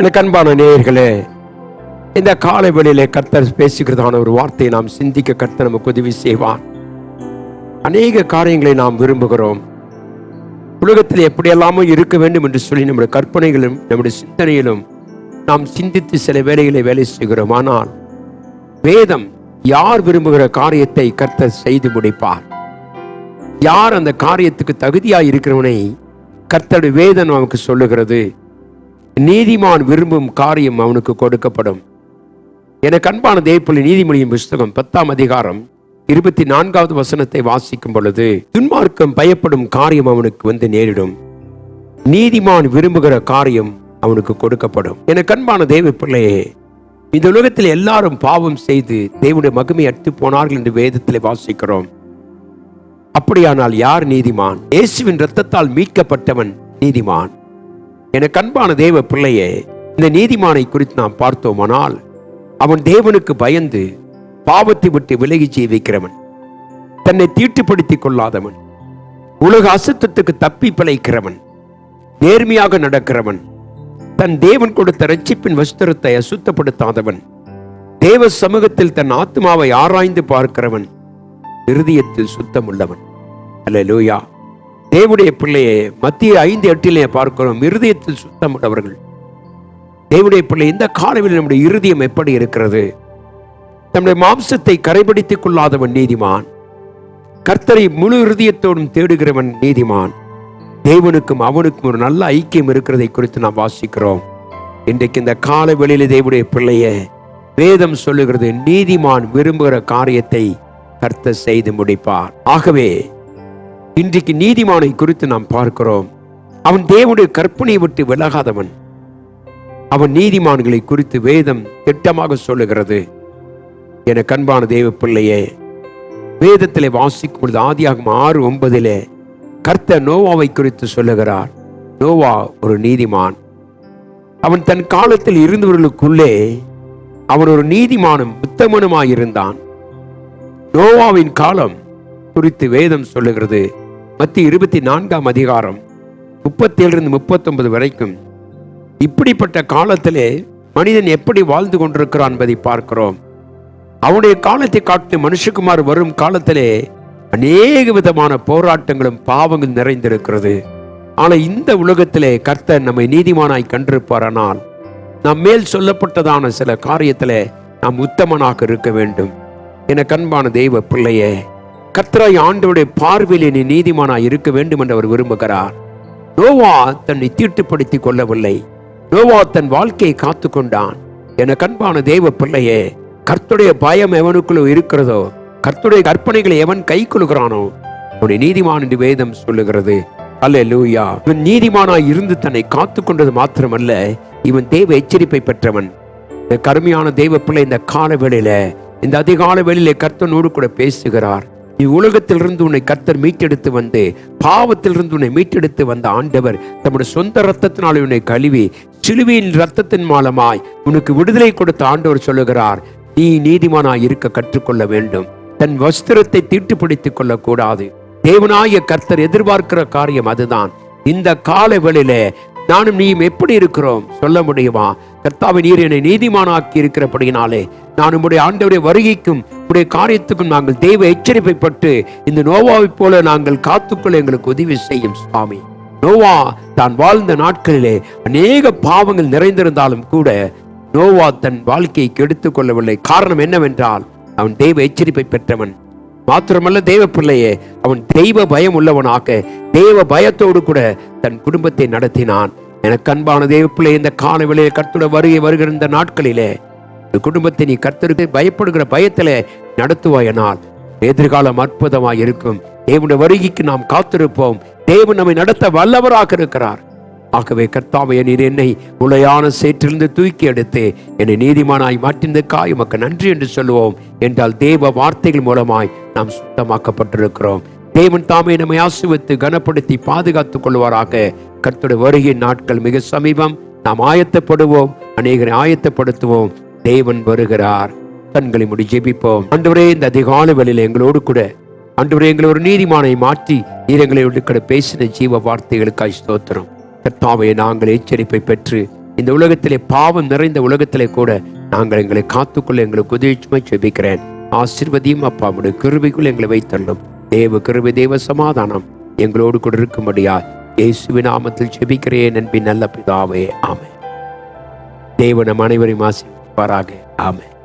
எனக்கு அன்பான நேயர்களே இந்த காலை வேளையிலே கர்த்தர் பேசுகிறதான ஒரு வார்த்தையை நாம் சிந்திக்க கர்த்தர் நமக்கு உதவி செய்வார். அநேக காரியங்களை நாம் விரும்புகிறோம். உலகத்தில் எப்படியெல்லாமோ இருக்க வேண்டும் என்று சொல்லி நம்முடைய கற்பனைகளும் நம்முடைய சிந்தனையிலும் நாம் சிந்தித்து சில வேலைகளை வேலை செய்கிறோம். ஆனால் வேதம் யார் விரும்புகிற காரியத்தை கர்த்தர் செய்து முடிப்பார்? யார் அந்த காரியத்துக்கு தகுதியாக இருக்கிறவனை கர்த்தருடைய வேதம் நமக்கு சொல்லுகிறது? நீதிமான் விரும்பும் காரியம் அவனுக்கு கொடுக்கப்படும். எனக்கு அன்பான தேவப்பள்ளி நீதிமொழியின் புஸ்தகம் பத்தாம் அதிகாரம் இருபத்தி நான்காவது வசனத்தை வாசிக்கும் பொழுது துன்மார்க்கம் பயப்படும் காரியம் அவனுக்கு வந்து நேரிடும். நீதிமான் விரும்புகிற காரியம் அவனுக்கு கொடுக்கப்படும். எனக்கு அன்பான தேவ பிள்ளையே இந்த உலகத்தில் எல்லாரும் பாவம் செய்து தேவனுடைய மகிமை அட்டு போனார்கள் என்று வேதத்தில் வாசிக்கிறோம். அப்படியானால் யார் நீதிமான்? இயேசுவின் ரத்தத்தால் மீட்கப்பட்டவன் நீதிமான். எனக்கு அன்பான தேவ பிள்ளையே இந்த நீதிமானை குறித்து நாம் பார்த்தோமானால் அவன் தேவனுக்கு பயந்து பாவத்தை விட்டு விலகி செய்விக்கிறவன் தன்னை தீட்டுப்படுத்திக் கொள்ளாதவன். உலக அசுத்தத்துக்கு தப்பி பிழைக்கிறவன். நேர்மையாக நடக்கிறவன். தன் தேவன் கொடுத்த ரட்சிப்பின் வஸ்திரத்தை அசுத்தப்படுத்தாதவன். தேவ சமூகத்தில் தன் ஆத்மாவை ஆராய்ந்து பார்க்கிறவன். இருதயத்தில் சுத்தமுள்ளவன். லோயா தேவனுடைய பிள்ளையை மத்திய ஐந்து எட்டிலே பார்க்கிறோம். இருதயத்தில் சுத்தமுள்ளவர்கள் தேவனுடைய பிள்ளை இந்த காலவில் நம்முடைய இருதயம் எப்படி இருக்கிறது? நம்முடைய மாம்சத்தை கரைபிடித்துக் கொள்ளாதவன் நீதிமான். கர்த்தரை முழு இருதயத்தோடும் தேடுகிறவன் நீதிமான். தேவனுக்கும் அவனுக்கும் ஒரு நல்ல ஐக்கியம் இருக்கிறதை குறித்து நாம் வாசிக்கிறோம். இன்றைக்கு இந்த கால வெளியில தேவனுடைய பிள்ளைய வேதம் சொல்லுகிறது நீதிமான் விரும்புகிற காரியத்தை கர்த்தர் செய்து முடிப்பார். ஆகவே இன்றைக்கு நீதிமானை குறித்து நாம் பார்க்கிறோம். அவன் தேவனுடைய கற்பனையை விட்டு விலகாதவன். அவன் நீதிமான்களை குறித்து வேதம் திட்டமாக சொல்லுகிறது. என கண்பான தேவ பிள்ளையே வேதத்திலே வாசிக்கும் பொழுது ஆதியாகும் ஆறு ஒன்பதிலே கர்த்த நோவாவை குறித்து சொல்லுகிறார். நோவா ஒரு நீதிமான். அவன் தன் காலத்தில் இருந்தவர்களுக்குள்ளே அவன் ஒரு நீதிமானும் உத்தமனுமாயிருந்தான். நோவாவின் காலம் குறித்து வேதம் சொல்லுகிறது. மத்தி இருபத்தி நான்காம் அதிகாரம் முப்பத்தேழிலிருந்து முப்பத்தொன்பது வரைக்கும். இப்படிப்பட்ட காலத்திலே மனிதன் எப்படி வாழ்ந்து கொண்டிருக்கிறான் என்பதை பார்க்கிறோம். அவனுடைய காலத்தை காட்டு மனுஷகுமார் வரும் காலத்திலே அநேக விதமான போராட்டங்களும் பாவங்கள் நிறைந்திருக்கிறது. ஆனால் இந்த உலகத்திலே கர்த்தர் நம்மை நீதிமானாய் கண்டிருப்பாரானால் நம் மேல் சொல்லப்பட்டதான சில காரியத்தில் நாம் உத்தமனாக இருக்க வேண்டும். என கண்பான தெய்வ பிள்ளையே கர்த்தராய் ஆண்டவருடைய பார்வையில் நீ நீதிமானாய் இருக்க வேண்டும் என்று அவர் விரும்புகிறார். நோவா தன்னை தீட்டுப்படுத்திக் கொள்ளவில்லை. நோவா தன் வாழ்க்கையை காத்து கொண்டான். என கண்பான தெய்வ பிள்ளையே கர்த்துடைய பயம் எவனுக்குள்ள இருக்கிறதோ கர்த்துடைய கற்பனைகளை எவன் கை கொள்கிறானோ அவனை நீதிமான் என்று வேதம் சொல்லுகிறது. அல்ல லூயா இவன் நீதிமானாய் இருந்து தன்னை காத்து கொண்டது மாத்திரமல்ல இவன் தேவ எச்சரிப்பை பெற்றவன். இந்த கருமையான தெய்வ பிள்ளை இந்த கால வேளையில இந்த அதிகால வேளையிலே கர்த்தனோடு கூட பேசுகிறார். நீ உலகத்திலிருந்து உன்னை கர்த்தர் மீட்டெடுத்து வந்து பாவத்திலிருந்து உன்னை மீட்டெடுத்து வந்த ஆண்டவர் தம்முடைய சொந்த ரத்தத்தினால் உன்னை கழுவி சிலுவையின் ரத்தத்தின் மூலமாய் உனக்கு விடுதலை கொடுத்த ஆண்டவர் சொல்லுகிறார் நீ நீதிமானாய் இருக்க கற்றுக்கொள்ள வேண்டும். தன் வஸ்திரத்தை தீட்டுப்படுத்திக் கொள்ளக்கூடாது. தேவனாய கர்த்தர் எதிர்பார்க்கிற காரியம் அதுதான். இந்த கால வேளையிலே நானும் நீயும் எப்படி இருக்கிறோம்? சொல்ல முடியுமா? கர்த்தாவின் நீர் என்னை நீதிமானாக்கி இருக்கிறபடியினாலே நான் உம்முடைய ஆண்டவருடைய வருகைக்கும் உடைய காரியத்துக்கும் நாங்கள் தெய்வ எச்சரிப்பை பட்டு இந்த நோவாவைப் போல நாங்கள் காத்துக்கொள்ள எங்களுக்கு உதவி செய்யும் சுவாமி. நோவா தான் வாழ்ந்த நாட்களிலே அநேக பாவங்கள் நிறைந்திருந்தாலும் கூட நோவா தன் வாழ்க்கையை கெடுத்துக் கொள்ளவில்லை காரணம் என்னவென்றால் அவன் தெய்வ எச்சரிப்பை பெற்றவன். மாத்திரமல்ல தெய்வ பிள்ளையே அவன் தெய்வ பயம் உள்ளவனாக தெய்வ பயத்தோடு கூட தன் குடும்பத்தை நடத்தினான். எனக்கு அன்பான தெய்வ பிள்ளை இந்த கால வேளையிலே வருகை வருகிற இந்த நாட்களிலே குடும்பத்தை நீ கர்த்தருக்கு பயப்படுகிற பயத்தில் நடத்துவாயனால் எதிர்காலம் அற்புதமாக இருக்கும். தேவனுடைய வருகைக்கு நாம் காத்திருப்போம். தேவன் நம்மை நடத்த வல்லவராக இருக்கிறார். ஆகவே கர்த்தாவே நீர் என்னை உளையான சேற்றிலிருந்து தூக்கி எடுத்து என்னை நீதிமானாய் மாற்றினதுக்காய் உமக்கு நன்றி என்று சொல்லுவோம். என்றால் தேவ வார்த்தைகள் மூலமாய் நாம் சுத்தமாக்கப்பட்டிருக்கிறோம். தேவன் தாமே நம்மை ஆசுவித்து கனப்படுத்தி பாதுகாத்துக் கொள்வாராக. கர்த்தருடைய வருகை நாட்கள் மிக சமீபம். நாம் ஆயத்தப்படுவோம். அநேகரை ஆயத்தப்படுத்துவோம். தேவன் வருகிறார். கண்களை முடி ஜெபிப்போம். அன்றுவரே இந்த அதிகால வேளையில எங்களோடு கூட. அன்றுவரே எங்களை ஒரு நீதிமானை மாற்றி நீரங்களை உள்ள பேசின ஜீவ வார்த்தைகளுக்காய் ஸ்தோத்திரம். கர்த்தாவை நாங்கள் எச்சரிப்பை பெற்று இந்த உலகத்திலே பாவம் நிறைந்த உலகத்திலே கூட நாங்கள் எங்களை காத்துக்கொள்ள எங்களுக்கு உதவிச்சுமை ஜெபிக்கிறேன். ஆசிர்வதியும் அப்பா உடைய எங்களை வைத்தள்ளும். தேவ கிருவி தேவ சமாதானம் எங்களோடு கூட இருக்கும்படியா இயேசுவின் நாமத்தில் ஜெபிக்கிறேன் நண்பி நல்ல பிதாவே ஆமை தேவனம் அனைவரையும் पर आगे। आमेन।